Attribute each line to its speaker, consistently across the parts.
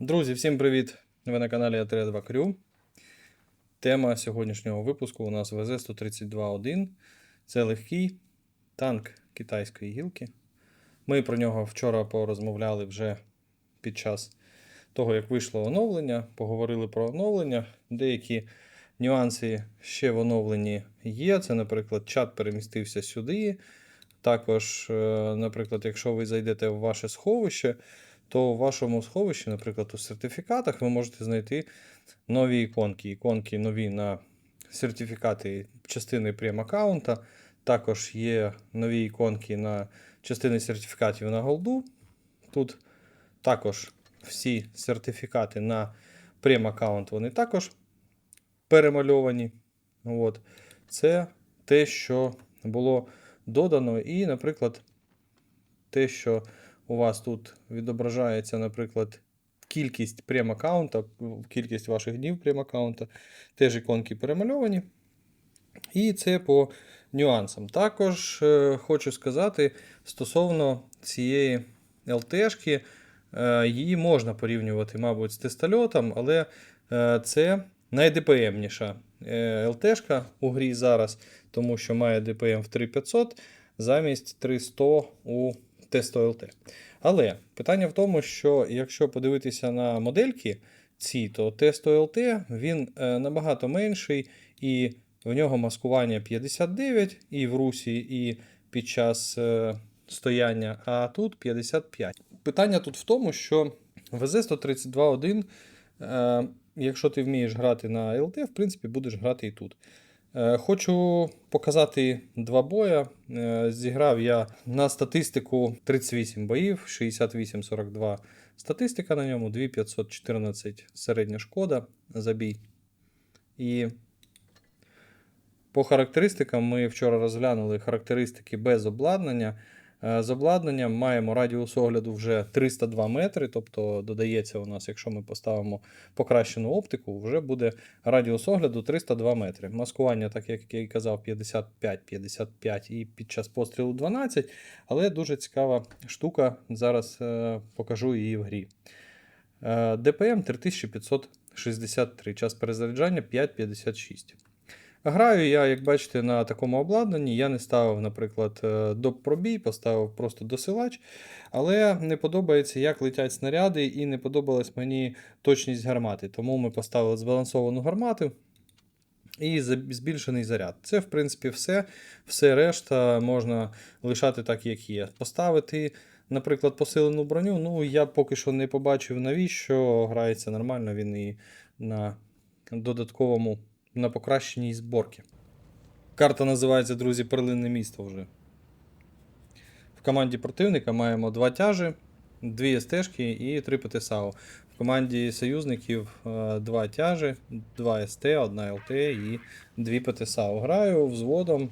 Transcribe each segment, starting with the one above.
Speaker 1: Друзі, всім привіт! Ви на каналі А32 Крю. Тема сьогоднішнього випуску у нас ВЗ-132-1. Це легкий танк китайської гілки. Ми про нього вчора порозмовляли вже під час того, як вийшло оновлення. Поговорили про оновлення. Деякі нюанси ще в оновленні є. Це, наприклад, чат перемістився сюди. Також, е, наприклад, якщо ви зайдете в ваше сховище, то у вашому сховищі, наприклад, у сертифікатах ви можете знайти нові іконки. Іконки нові на сертифікати частини прем аккаунта. Також є нові іконки на частини сертифікатів на голду. Тут також всі сертифікати на прем аккаунт вони також перемальовані. От. Це те, що було додано. І, наприклад, те, що у вас тут відображається, наприклад, кількість прем-аккаунта, кількість ваших днів прем-аккаунта, теж іконки перемальовані. І це по нюансам. Також е, хочу сказати стосовно цієї LT-шки, е, її можна порівнювати, мабуть, з тестольотом, але е, це найдпм-ніша е, LT-шка у грі зараз, тому що має DPM в 3500 замість 300 у Testo LT. Але питання в тому, що якщо подивитися на модельки ці, то Testo LT він е, набагато менший, і в нього маскування 59 і в русі, і під час е, стояння, а тут 55. Питання тут в тому, що VZ132.1, е, якщо ти вмієш грати на LT, в принципі, будеш грати і тут. Е, Хочу показати два боя. Е, Зіграв я на статистику 38 боїв, 68-42 статистика на ньому, 2514 середня шкода за бій. І по характеристикам ми вчора розглянули характеристики без обладнання. Е, З обладнанням маємо радіус огляду вже 302 метри, тобто додається у нас, якщо ми поставимо покращену оптику, вже буде радіус огляду 302 метри. Маскування, так як я і казав, 55-55 і під час пострілу 12, але дуже цікава штука. Зараз е, покажу її в грі. Е, ДПМ 3563, час перезаряджання 5,56. Граю я, як бачите, на такому обладнанні. Я не ставив, наприклад, е, доп пробій, поставив просто досилач. Але не подобається, як летять снаряди, і не подобалась мені точність гармати. Тому ми поставили збалансовану гармату і збільшений заряд. Це, в принципі, все. Все решта можна лишати так, як є. Поставити, наприклад, посилену броню. Ну, я поки що не побачив, навіщо грається нормально він і на додатковому на покращеній зборки. Карта називається, друзі, Перлинне місто вже. В команді противника маємо два тяжі, дві СТ-шки і три ПТСАУ. В команді союзників е, два тяжі, два СТ, одна ЛТ і дві ПТСАУ. Граю взводом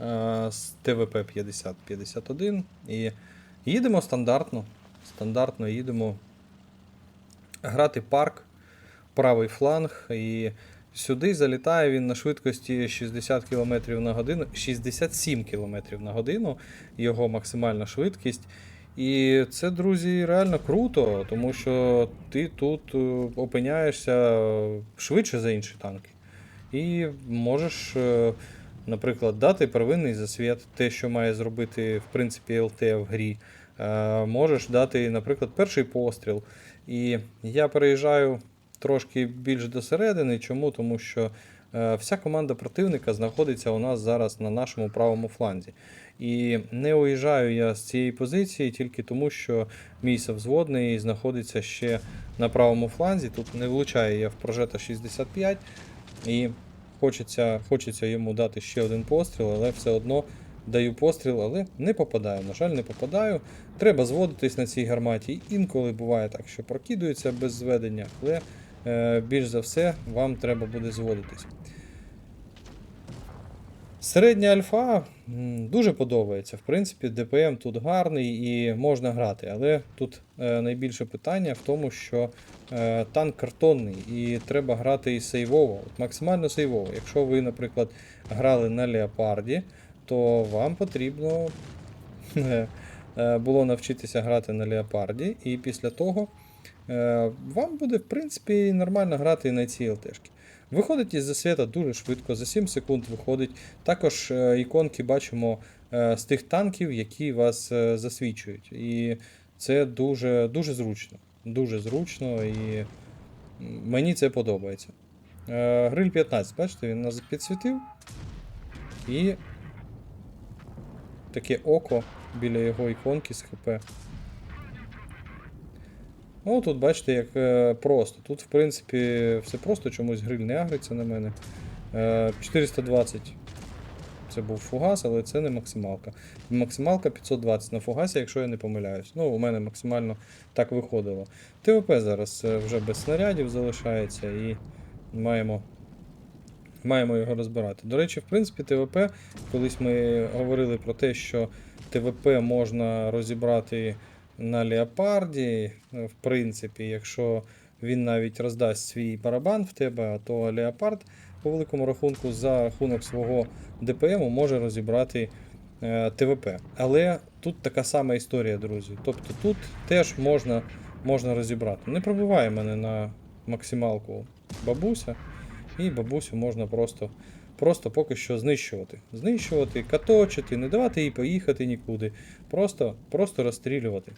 Speaker 1: е, з ТВП 50-51 і їдемо стандартно. Стандартно їдемо грати парк, правий фланг. І сюди залітає він на швидкості 60 км на годину, 67 км на годину, його максимальна швидкість. І це, друзі, реально круто, тому що ти тут е, опиняєшся швидше за інші танки. І можеш, е, наприклад, дати первинний засвіт, те, що має зробити, в принципі, ЛТ в грі. Е, Можеш дати, наприклад, перший постріл. І я переїжджаю трошки більш до середини. Чому? Тому що е, вся команда противника знаходиться у нас зараз на нашому правому фланзі. І не уїжджаю я з цієї позиції тільки тому, що мій совзводний знаходиться ще на правому фланзі. Тут не влучаю я в прожета 65, і хочеться, хочеться йому дати ще один постріл, але все одно даю постріл, але не попадаю. На жаль, не попадаю. Треба зводитись на цій гарматі. Інколи буває так, що прокидується без зведення, але більш за все вам треба буде зводитись. Середня альфа дуже подобається. В принципі, ДПМ тут гарний і можна грати. Але тут е, найбільше питання в тому, що е, танк картонний і треба грати і сейвово, от максимально сейвово. Якщо ви, наприклад, грали на Леопарді, то вам потрібно е, е, було навчитися грати на Леопарді, і після того е, вам буде, в принципі, нормально грати на цій ЛТшки. Виходить із засвіта дуже швидко, за 7 секунд виходить. Також е, іконки бачимо е, з тих танків, які вас е, засвічують. І це дуже, дуже зручно. Дуже зручно і мені це подобається. Е, Гриль 15, бачите, він нас підсвітив. І таке око біля його іконки з ХП. Ну, тут бачите, як е, просто. Тут, в принципі, все просто, чомусь гриль не агриться на мене. Е, 420 це був фугас, але це не максималка. Максималка 520 на фугасі, якщо я не помиляюсь. Ну, у мене максимально так виходило. ТВП зараз е, вже без снарядів залишається і маємо, маємо його розбирати. До речі, в принципі, ТВП, колись ми говорили про те, що ТВП можна розібрати на леопарді, в принципі, якщо він навіть роздасть свій барабан в тебе, то леопард по великому рахунку за рахунок свого ДПМу може розібрати е, ТВП. Але тут така сама історія, друзі. Тобто тут теж можна, можна розібрати. Не пробиває мене на максималку бабуся, і бабусю можна просто, просто поки що знищувати. Знищувати, каточити, не давати їй поїхати нікуди. Просто, просто розстрілювати.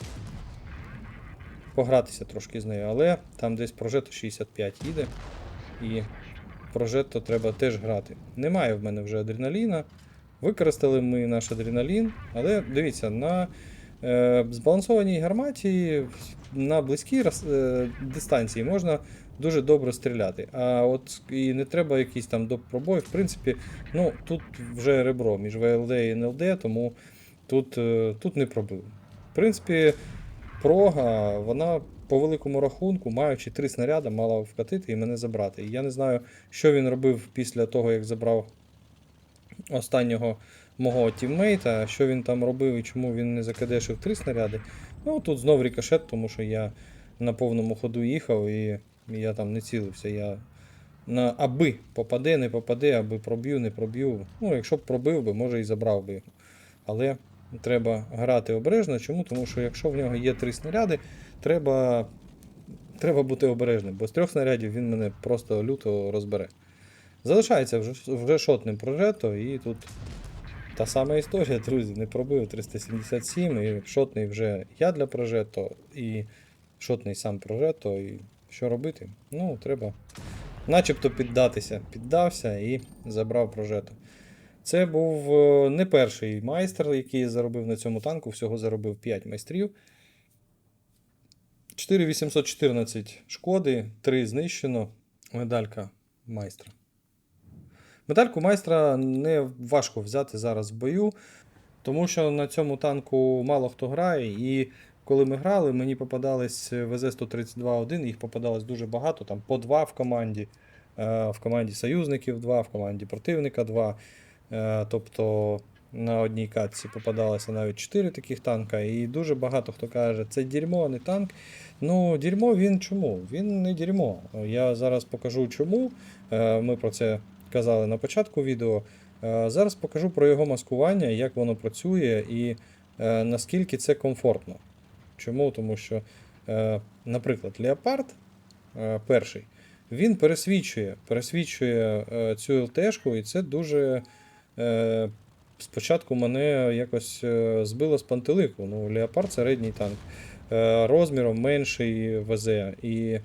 Speaker 1: Погратися трошки з нею, але там десь прожето 65 їде. І прожето треба теж грати. Немає в мене вже адреналіна. Використали ми наш адреналін, але дивіться, на е, збалансованій гарматі на близькій е, дистанції можна дуже добре стріляти. А от і не треба якийсь там доп. пробой. В принципі, ну тут вже ребро між ВЛД і НЛД, тому тут, е, тут не пробив. В принципі, прога, вона по великому рахунку, маючи три снаряди, мала вкатити і мене забрати. І я не знаю, що він робив після того, як забрав останнього мого тіммейта, що він там робив і чому він не закадешив три снаряди. Ну, тут знов рикошет, тому що я на повному ходу їхав і я там не цілився. Я на аби попаде, не попаде, аби проб'ю, не проб'ю. Ну, якщо б пробив би, може і забрав би його. Але треба грати обережно. Чому? Тому що якщо в нього є три снаряди, треба, треба бути обережним, бо з трьох снарядів він мене просто люто розбере. Залишається вже, шотним прожето, і тут та сама історія, друзі, не пробив 377, і шотний вже я для прожето, і шотний сам прожето, і що робити? Ну, треба начебто піддатися. Піддався і забрав прожето. Це був е, не перший майстер, який заробив на цьому танку, всього заробив 5 майстрів. 4814 шкоди, 3 знищено. Медалька майстра. Медальку майстра не важко взяти зараз в бою, тому що на цьому танку мало хто грає. І коли ми грали, мені попадались ВЗ-132-1, їх попадалось дуже багато, там по два в команді. Е, В команді союзників 2, в команді противника 2. Е, Тобто на одній катці попадалося навіть 4 таких танка, і дуже багато хто каже, це дерьмо, а не танк. Ну, дерьмо він чому? Він не дерьмо. Я зараз покажу чому. Е, Ми про це казали на початку відео. Е, Зараз покажу про його маскування, як воно працює і е, наскільки це комфортно. Чому? Тому що, е, наприклад, Леопард е, перший, він пересвічує, пересвічує е, цю ЛТшку, і це дуже. Спочатку мене якось збило з пантелику. Ну, Леопард середній танк. Розміром менший ВЗ. І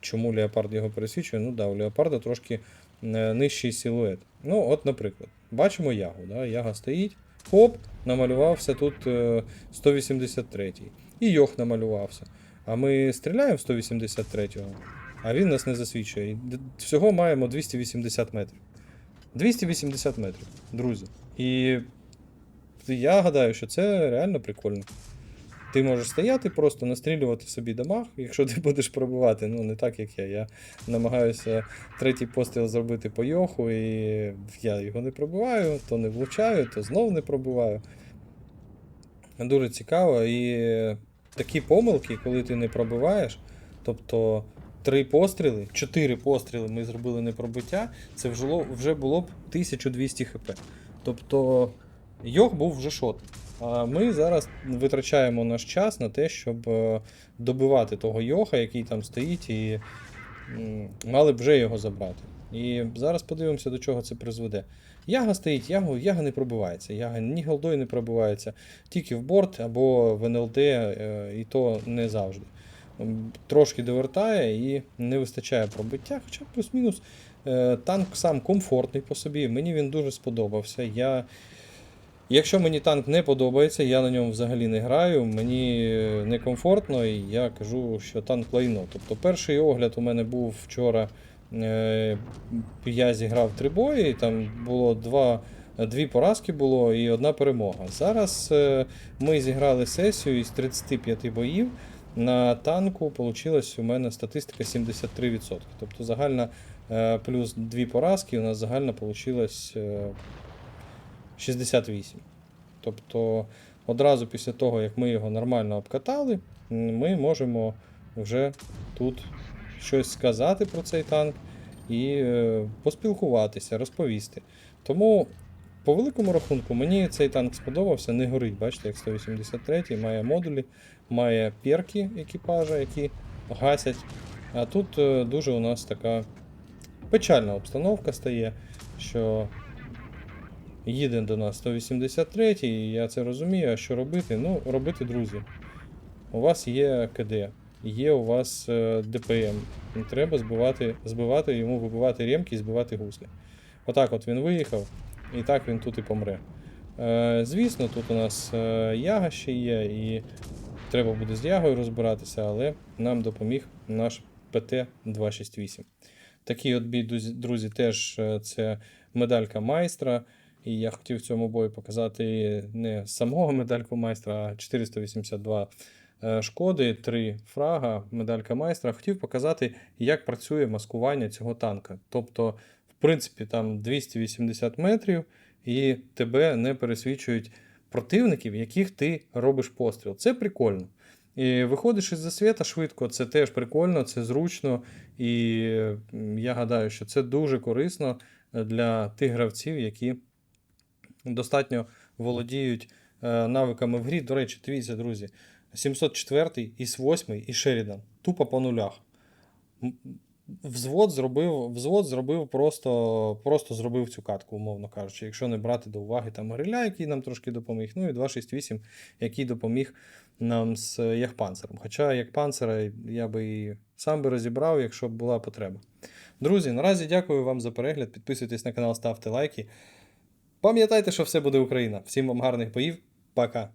Speaker 1: чому Леопард його пересвічує? Ну да, у Леопарда трошки нижчий силует. Ну, от, наприклад, бачимо ягу. Да? Яга стоїть, хоп, намалювався тут 183-й. І Йох намалювався. А ми стріляємо 183-го, а він нас не засвічує. І всього маємо 280 метрів. 280 метрів, друзі. І я гадаю, що це реально прикольно. Ти можеш стояти, просто настрілювати собі дамаг, якщо ти будеш пробивати, ну не так як я. Я намагаюся третій постріл зробити по йоху, і я його не пробиваю, то не влучаю, то знов не пробиваю. Дуже цікаво. І такі помилки, коли ти не пробиваєш, тобто три постріли, чотири постріли ми зробили непробиття, це вже, вже було б 1200 хп. Тобто йох був вже шот. Ми зараз витрачаємо наш час на те, щоб е, добивати того йоха, який там стоїть, і мали б вже його забрати. І зараз подивимося, до чого це призведе. Яга стоїть, яга, яга не пробивається. Яга ні голдою не пробивається, тільки в борт або в НЛД, е, і то не завжди. Трошки довертає і не вистачає пробиття, хоча плюс-мінус е, танк сам комфортний по собі. Мені він дуже сподобався. Я Якщо мені танк не подобається, я на ньому взагалі не граю, мені е, некомфортно, і я кажу, що танк лайно. Тобто перший огляд у мене був вчора. е, Я зіграв три бої, там було два, дві поразки було і одна перемога. Зараз е, ми зіграли сесію із 35 боїв. На танку вийшла у мене статистика 73%. Тобто загальна плюс дві поразки, у нас загальна вийшла 68. Тобто одразу після того, як ми його нормально обкатали, ми можемо вже тут щось сказати про цей танк і е, поспілкуватися, розповісти. Тому, по великому рахунку, мені цей танк сподобався, не горить, бачите, як 183 має модулі, має перки екіпажа, які гасять. А тут е, дуже у нас така печальна обстановка стає, що їде до нас 183, і я це розумію. А що робити? Ну, робити, друзі. У вас є КД, є у вас е, ДПМ. Треба збивати, збивати йому, вибивати ремки і збивати гуслі. Отак от він виїхав, і так він тут і помре. Е, звісно, тут у нас е, яга ще є, і треба буде з ягою розбиратися, але нам допоміг наш ПТ-268. Такий от бій, друзі- друзі, теж е, це медалька майстра. І я хотів в цьому бою показати не самого медальку майстра, а 482 е, шкоди, 3 фрага, медалька майстра. Хотів показати, як працює маскування цього танка. Тобто, в принципі, там 280 метрів, і тебе не пересвічують противників, яких ти робиш постріл. Це прикольно. І виходиш із засвіта швидко, це теж прикольно, це зручно. І я гадаю, що це дуже корисно для тих гравців, які достатньо володіють е, навиками в грі. До речі, дивіться, друзі, 704 із 8 і Шерідан. Тупо по нулях. Взвод зробив, взвод зробив просто, просто зробив цю катку, умовно кажучи, якщо не брати до уваги там Гриля, який нам трошки допоміг, ну і 268, який допоміг нам з Яхпанцером. Хоча Яхпанцера я би і сам би розібрав, якщо б була потреба. Друзі, наразі дякую вам за перегляд. Підписуйтесь на канал, ставте лайки. Пам'ятайте, що все буде Україна. Всім вам гарних боїв. Пока.